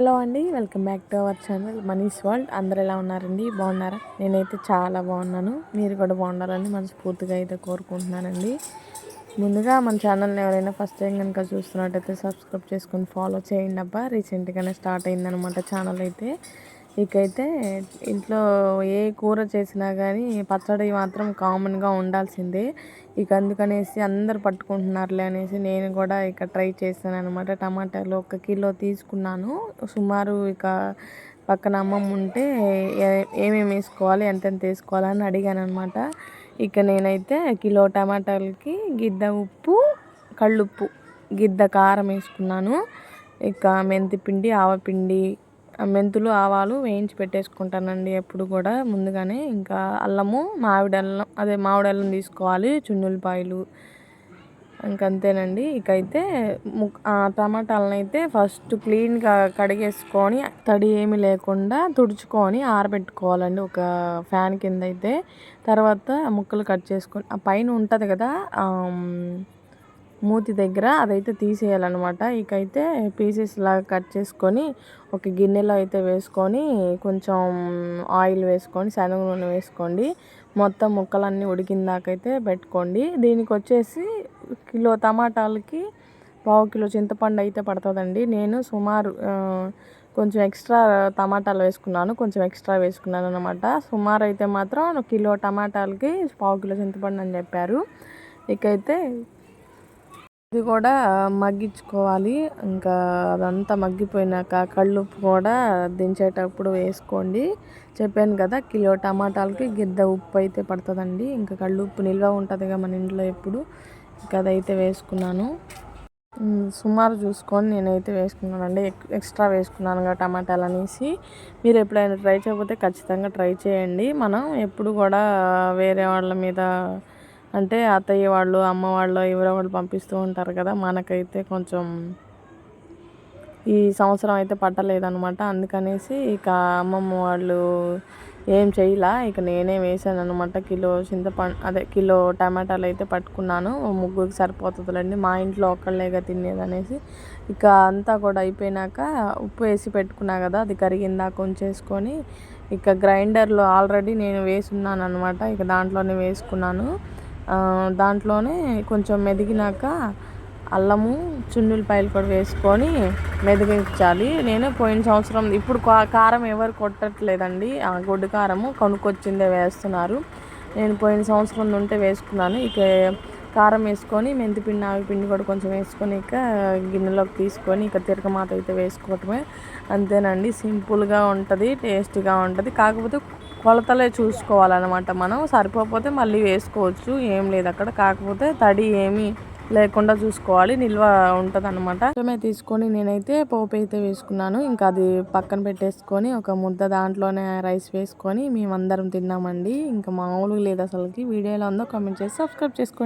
Hello అండి welcome back to our channel Manish world. అందరు ఎలా ఉన్నారండి? బాగున్నారా? నేనైతే చాలా బాగున్నాను. మీరు కూడా బాగుండాలని మనస్ఫూర్తిగా అయితే కోరుకుంటున్నానండి. ముందుగా మన ఛానల్ని ఎవరైనా ఫస్ట్ టైం కనుక చూస్తున్నట్టయితే సబ్స్క్రైబ్ చేసుకొని ఫాలో చేయండి అబ్బా. రీసెంట్గానే స్టార్ట్ అయిందనమాట ఛానల్ అయితే. ఇకైతే ఇంట్లో ఏ కూర చేసినా కానీ పచ్చడి మాత్రం కామన్గా ఉండాల్సిందే. ఇక అందుకనేసి అందరు పట్టుకుంటున్నారులే అనేసి నేను కూడా ఇక ట్రై చేశాను అనమాట టమాటాలు ఒక కిలో తీసుకున్నాను. సుమారు ఇక పక్కన అమ్మమ్మ ఉంటే ఏమేమి వేసుకోవాలి ఎంతెంత వేసుకోవాలని అడిగాను అనమాట ఇక నేనైతే కిలో టమాటాలకి గిద్ద ఉప్పు కళ్ళుప్పు గిద్ద కారం వేసుకున్నాను. ఇక మెంతిపిండి ఆవపిండి మెంతులు ఆవాలు వేయించి పెట్టేసుకుంటానండి ఎప్పుడు కూడా. ముందుగానే ఇంకా అల్లము మామిడి అల్లం అదే మామిడి అల్లం తీసుకోవాలి చున్నులపాయలు ఇంకంతేనండి. ఇకైతే టమాటాలను అయితే ఫస్ట్ క్లీన్గా కడిగేసుకొని తడి ఏమి లేకుండా తుడుచుకొని ఆరబెట్టుకోవాలండి ఒక ఫ్యాన్ కింద అయితే తర్వాత ముక్కలు కట్ చేసుకొని ఆ పైన ఉంటుంది కదా మూతి దగ్గర అదైతే తీసేయాలన్నమాట. ఇకైతే పీసెస్ లాగా కట్ చేసుకొని ఒక గిన్నెలో అయితే వేసుకొని కొంచెం ఆయిల్ వేసుకొని శనగ నూనె వేసుకోండి. మొత్తం ముక్కలన్నీ ఉడికిందాకైతే పెట్టుకోండి. దీనికి వచ్చేసి కిలో టమాటాలకి పావు కిలో చింతపండు అయితే పడుతుందండి. నేను సుమారు కొంచెం ఎక్స్ట్రా టమాటాలు వేసుకున్నాను. కొంచెం ఎక్స్ట్రా వేసుకున్నాను అనమాట సుమారు అయితే మాత్రం కిలో టమాటాలకి పావు కిలో చింతపండు అని చెప్పారు. ఇకైతే ఇది కూడా మగ్గించుకోవాలి. ఇంకా అదంతా మగ్గిపోయినాక కళ్ళుప్పు కూడా దించేటప్పుడు వేసుకోండి. చెప్పాను కదా కిలో టమాటాలకి గిద్ద ఉప్పు అయితే పడుతుందండి. ఇంకా కళ్ళుప్పు నిల్వ ఉంటుందిగా మన ఇంట్లో ఎప్పుడు. ఇంకా అదైతే వేసుకున్నాను. సుమారు చూసుకొని నేనైతే వేసుకున్నానండి. ఎక్స్ట్రా వేసుకున్నాను టమాటాలు అనేసి మీరు ఎప్పుడైనా ట్రై చేయకపోతే ఖచ్చితంగా ట్రై చేయండి. మనం ఎప్పుడు కూడా వేరే వాళ్ళ మీద అంటే అత్తయ్య వాళ్ళు అమ్మ వాళ్ళు ఎవరో వాళ్ళు పంపిస్తూ ఉంటారు కదా మనకైతే కొంచెం ఈ సంవత్సరం అయితే పట్టలేదనమాట అందుకనేసి ఇక అమ్మమ్మ వాళ్ళు ఏం చేయలా ఇక నేనే వేసాను అనమాట కిలో చింతపండు అదే కిలో టమాటాలు అయితే పట్టుకున్నాను. ముగ్గురికి సరిపోతుందిలేండి మా ఇంట్లో ఒక్కళ్ళేగా తినేదనేసి ఇక అంతా కూడా అయిపోయినాక ఉప్పు వేసి పెట్టుకున్నా కదా అది కరిగిందాక ఉంచేసుకొని ఇక గ్రైండర్లో ఆల్రెడీ నేను వేసున్నాను అనమాట ఇక దాంట్లోనే వేసుకున్నాను. దాంట్లోనే కొంచెం మెదిగినాక అల్లము చున్నులపాయలు కూడా వేసుకొని మెదిగించాలి. నేను పోయిన సంవత్సరం ఇప్పుడు కారం ఎవరు కొట్టట్లేదండి. ఆ గొడ్డు కారము కొనుక్కొచ్చిందే వేస్తున్నారు. నేను పోయిన సంవత్సరం ఉంటే వేసుకున్నాను. ఇక కారం వేసుకొని మెంతిపిండి ఆవిపిండి కూడా కొంచెం వేసుకొని ఇక గిన్నెలోకి తీసుకొని ఇక తిరగమాత అయితే వేసుకోవటమే. అంతేనండి. సింపుల్గా ఉంటుంది టేస్టీగా ఉంటుంది. కాకపోతే కొలతలే చూసుకోవాలన్నమాట మనం. సరిపోతే మళ్ళీ వేసుకోవచ్చు. ఏం లేదు అక్కడ. కాకపోతే తడి ఏమీ లేకుండా చూసుకోవాలి. నిల్వ ఉంటుంది అనమాట తీసుకొని నేనైతే పోపు అయితే వేసుకున్నాను. ఇంకా అది పక్కన పెట్టేసుకొని ఒక ముద్ద దాంట్లోనే రైస్ వేసుకొని మేమందరం తిన్నామండి. ఇంకా మామూలుగా లేదు అసలుకి. వీడియోలో ఉందో కామెంట్ చేసి సబ్స్క్రైబ్ చేసుకోండి.